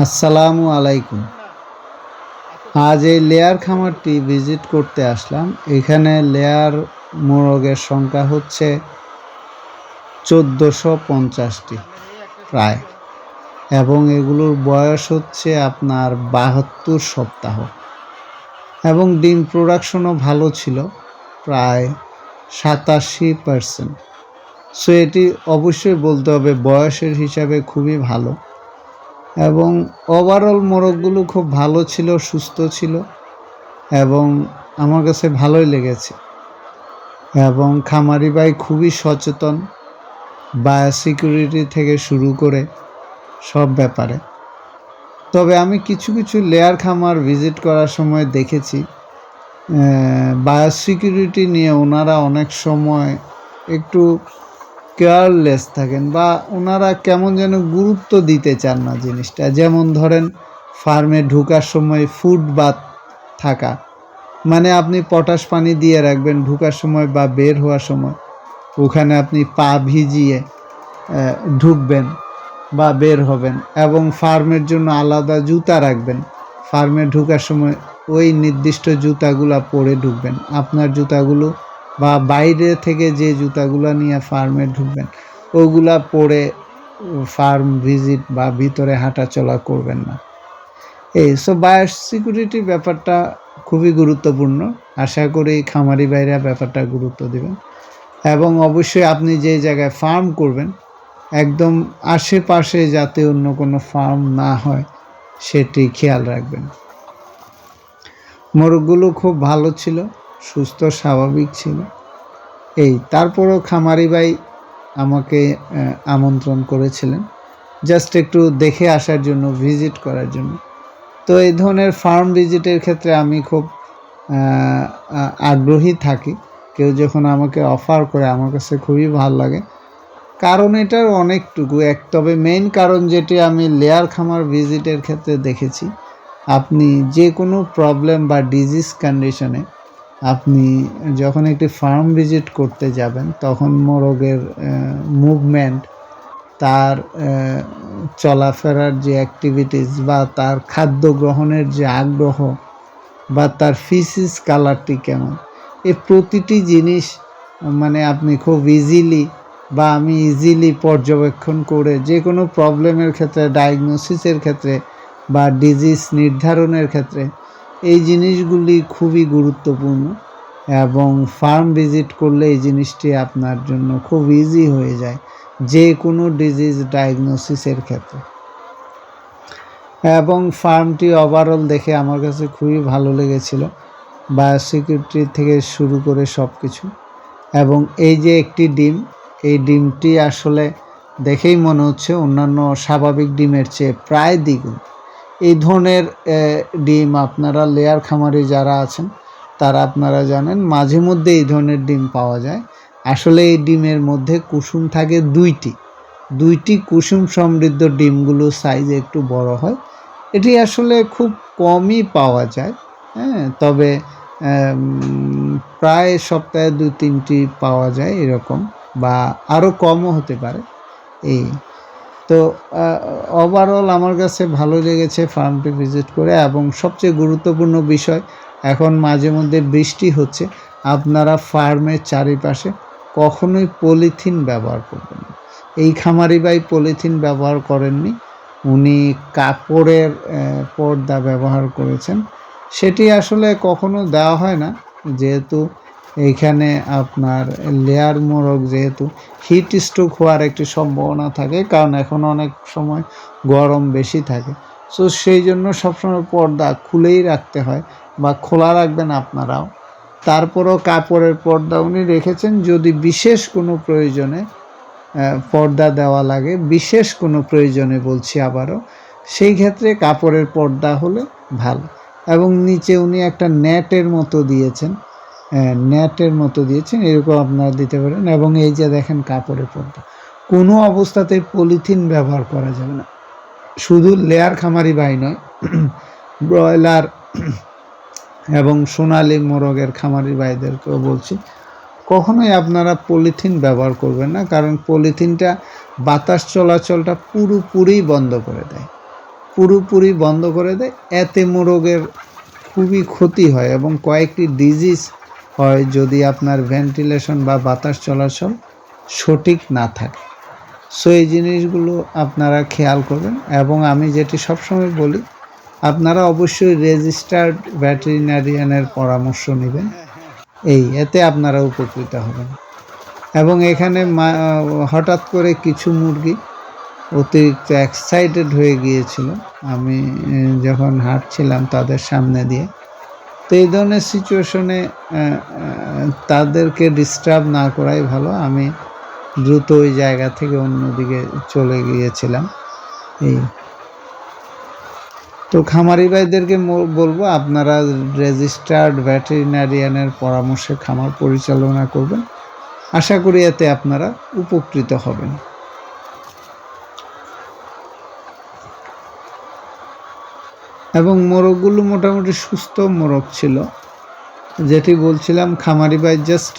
আসসালামু আলাইকুম। আজ এই লেয়ার খামারটি ভিজিট করতে আসলাম। এখানে লেয়ার মোরগের সংখ্যা হচ্ছে চোদ্দোশো পঞ্চাশটি প্রায়, এবং এগুলোর বয়স হচ্ছে আপনার বাহাত্তর সপ্তাহ, এবং ডিম প্রোডাকশনও ভালো ছিল, প্রায় সাতাশি পার্সেন্ট সো এটি অবশ্যই বলতে হবে বয়সের হিসাবে খুবই ভালো। এবং ওভারঅল মোরগগুলো খুব ভালো ছিল, সুস্থ ছিল এবং আমার কাছে ভালোই লেগেছে। এবং খামারি ভাই খুবই সচেতন বায়োসিকিউরিটি থেকে শুরু করে সব ব্যাপারে। তবে আমি কিছু কিছু লেয়ার খামার ভিজিট করার সময় দেখেছি বায়োসিকিউরিটি নিয়ে ওনারা অনেক সময় একটু কেয়ারলেস থাকেন বা ওনারা কেমন যেন গুরুত্ব দিতে চান না জিনিসটা। যেমন ধরেন ফার্মে ঢুকার সময় ফুড বাথ থাকা। মানে আপনি পটাশ পানি দিয়ে রাখবেন ঢুকার সময় বা বের হওয়ার সময়। ওখানে আপনি পা ভিজিয়ে ঢুকবেন বা বের হবেন এবং ফার্মের জন্য আলাদা জুতা রাখবেন। ফার্মে ঢুকার সময় ওই নির্দিষ্ট জুতাগুলো পরে ঢুকবেন। আপনার জুতাগুলো বা বাইরে থেকে যে জুতাগুলো নিয়ে ফার্মে ঢুকবেন, ওগুলা পরে ফার্ম ভিজিট বা ভিতরে হাঁটাচলা করবেন না। এই সো বায়ো সিকিউরিটি ব্যাপারটা খুবই গুরুত্বপূর্ণ। আশা করি খামারি ভাইরা ব্যাপারটা গুরুত্ব দেবেন। এবং অবশ্যই আপনি যে জায়গায় ফার্ম করবেন, একদম আশেপাশে যাতে অন্য কোনো ফার্ম না হয়, সেটি খেয়াল রাখবেন। মোরগগুলো খুব ভালো ছিল। সুস্থ, স্বাভাবিক ছিল। এই, তারপরও খামারি ভাই আমাকে আমন্ত্রণ করেছিলেন। জাস্ট একটু দেখে আসার জন্য ভিজিট করার জন্য। তো এই ধরনের ফার্ম ভিজিটের ক্ষেত্রে আমি খুব আগ্রহী থাকি। কেউ যখন আমাকে অফার করে, আমার কাছে খুবই ভালো লাগে। কারণ এটার অনেকটুকু এক, তবে মেইন কারণ যেটি আমি লেয়ার খামার ভিজিটের ক্ষেত্রে দেখেছি, আপনি যে কোনো প্রবলেম বা ডিজিজ কন্ডিশনে আপনি যখন একটি ফার্ম ভিজিট করতে যাবেন, তখন মোরগের মুভমেন্ট তার চলাফেরার যে অ্যাক্টিভিটিস বা তার খাদ্য গ্রহণের যে আগ্রহ বা তার ফিসিস কালারটি কেমন এই প্রতিটি জিনিস মানে আপনি খুব ইজিলি বা আমি ইজিলি পর্যবেক্ষণ করে যে কোনো প্রবলেমের ক্ষেত্রে ডায়াগনোসিসের ক্ষেত্রে বা ডিজিজ নির্ধারণের ক্ষেত্রে এই জিনিসগুলি খুবই গুরুত্বপূর্ণ এবং ফার্ম ভিজিট করলে এই জিনিসটি আপনার জন্য খুব ইজি হয়ে যায় যে কোনো ডিজিজ ডায়াগনোসিসের ক্ষেত্রে। এবং ফার্মটি ওভারঅল দেখে আমার কাছে খুবই ভালো লেগেছিল। বায়োসিকিউরিটি থেকে শুরু করে সব কিছু এবং এই যে একটি ডিম, এই ডিমটি আসলে দেখেই মনে হচ্ছে অন্যান্য স্বাভাবিক ডিমের চেয়ে প্রায় দ্বিগুণ। এই ধরনের ডিম আপনারা লেয়ার খামারে যারা আছেন, তারা আপনারা জানেন মাঝে মধ্যে এই ধরনের ডিম পাওয়া যায়। আসলে এই ডিমের মধ্যে কুসুম থাকে দুইটি। দুইটি কুসুম সমৃদ্ধ ডিমগুলো সাইজ একটু বড় হয়। এটি আসলে খুব কমই পাওয়া যায় হ্যাঁ? তবে প্রায় সপ্তাহে দু তিনটি পাওয়া যায় এরকম বা আরও কমও হতে পারে। এই তো ওভারঅল আমার কাছে ভালো লেগেছে ফার্মটি ভিজিট করে এবং সবচেয়ে গুরুত্বপূর্ণ বিষয়, এখন মাঝে মধ্যে বৃষ্টি হচ্ছে, আপনারা ফার্মের চারিপাশে কখনোই পলিথিন ব্যবহার করবেন না। এই খামারি ভাই পলিথিন ব্যবহার করেননি, উনি কাপড়ের পর্দা ব্যবহার করেছেন। সেটি আসলে কখনো দেওয়া হয় না, যেহেতু এইখানে আপনার লেয়ার মোরগ যেহেতু হিট স্ট্রোক হওয়ার একটি সম্ভাবনা থাকে, কারণ এখন অনেক সময় গরম বেশি থাকে। সো সেই জন্য সবসময় পর্দা খুলেই রাখতে হয় বা খোলা রাখবেন আপনারাও। তারপরও কাপড়ের পর্দা উনি রেখেছেন, যদি বিশেষ কোনো প্রয়োজনে পর্দা দেওয়া লাগে, বিশেষ কোনো প্রয়োজনে বলছি আবারও, সেই ক্ষেত্রে কাপড়ের পর্দা হলে ভালো। এবং নিচে উনি একটা নেটের মতো দিয়েছেন। নেটের মতো দিয়েছেন, এরকম আপনারা দিতে পারেন। এবং এই যে দেখেন কাপড়ের পর্দা, কোনো অবস্থাতেই পলিথিন ব্যবহার করা যাবে না। শুধু লেয়ার খামারি বাই নয়, ব্রয়লার এবং সোনালি মোরগের খামারি ভাইদেরকেও বলছি, কখনোই আপনারা পলিথিন ব্যবহার করবেন না, কারণ পলিথিনটা বাতাস চলাচলটা পুরোপুরি বন্ধ করে দেয়। পুরোপুরি বন্ধ করে দেয়, এতে মোরগের খুবই ক্ষতি হয় এবং কয়েকটি ডিজিজ হয় যদি আপনার ভেন্টিলেশন বা বাতাস চলাচল সঠিক না থাকে। সো এই জিনিসগুলো আপনারা খেয়াল করবেন এবং আমি যেটি সবসময় বলি, আপনারা অবশ্যই রেজিস্টার্ড ভ্যাটেরিনারিয়ানের পরামর্শ নেবেন। এই, এতে আপনারা উপকৃত হবেন। এবং এখানে হঠাৎ করে কিছু মুরগি অতিরিক্ত এক্সাইটেড হয়ে গিয়েছিল। আমি যখন হাঁটছিলাম তাদের সামনে দিয়ে তো এই ধরনের সিচুয়েশনে তাদেরকে ডিস্টার্ব না করাই ভালো। আমি দ্রুত ওই জায়গা থেকে অন্যদিকে চলে গিয়েছিলাম। এই। তো খামারি ভাইদেরকে বলব, আপনারা রেজিস্টার্ড ভ্যাটেরিনারিয়ানের পরামর্শে খামার পরিচালনা করবেন। আশা করি এতে আপনারা উপকৃত হবেন। এবং মোরগগুলো মোটামুটি সুস্থ মোরগ ছিল। যেটি বলছিলাম খামারি ভাই জাস্ট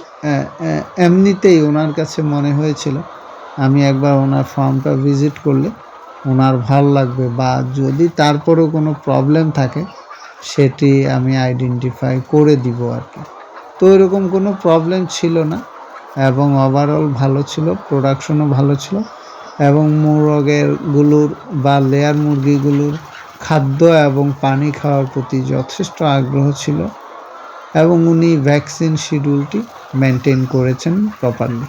এমনিতেই ওনার কাছে মনে হয়েছিল, আমি একবার ওনার ফার্মটা ভিজিট করলে ওনার ভালো লাগবে বা যদি তারপরেও কোনো প্রবলেম থাকে, সেটি আমি আইডেন্টিফাই করে দিব আর কি। তো এরকম কোনো প্রবলেম ছিল না এবং ওভারঅল ভালো ছিল প্রোডাকশনও ভালো ছিল এবং মুরগেরগুলোর বা লেয়ার মুরগিগুলোর খাদ্য এবং পানি খাওয়ার প্রতি যথেষ্ট আগ্রহ ছিল এবং উনি ভ্যাকসিন শিডিউলটি মেনটেন করেছেন প্রপারলি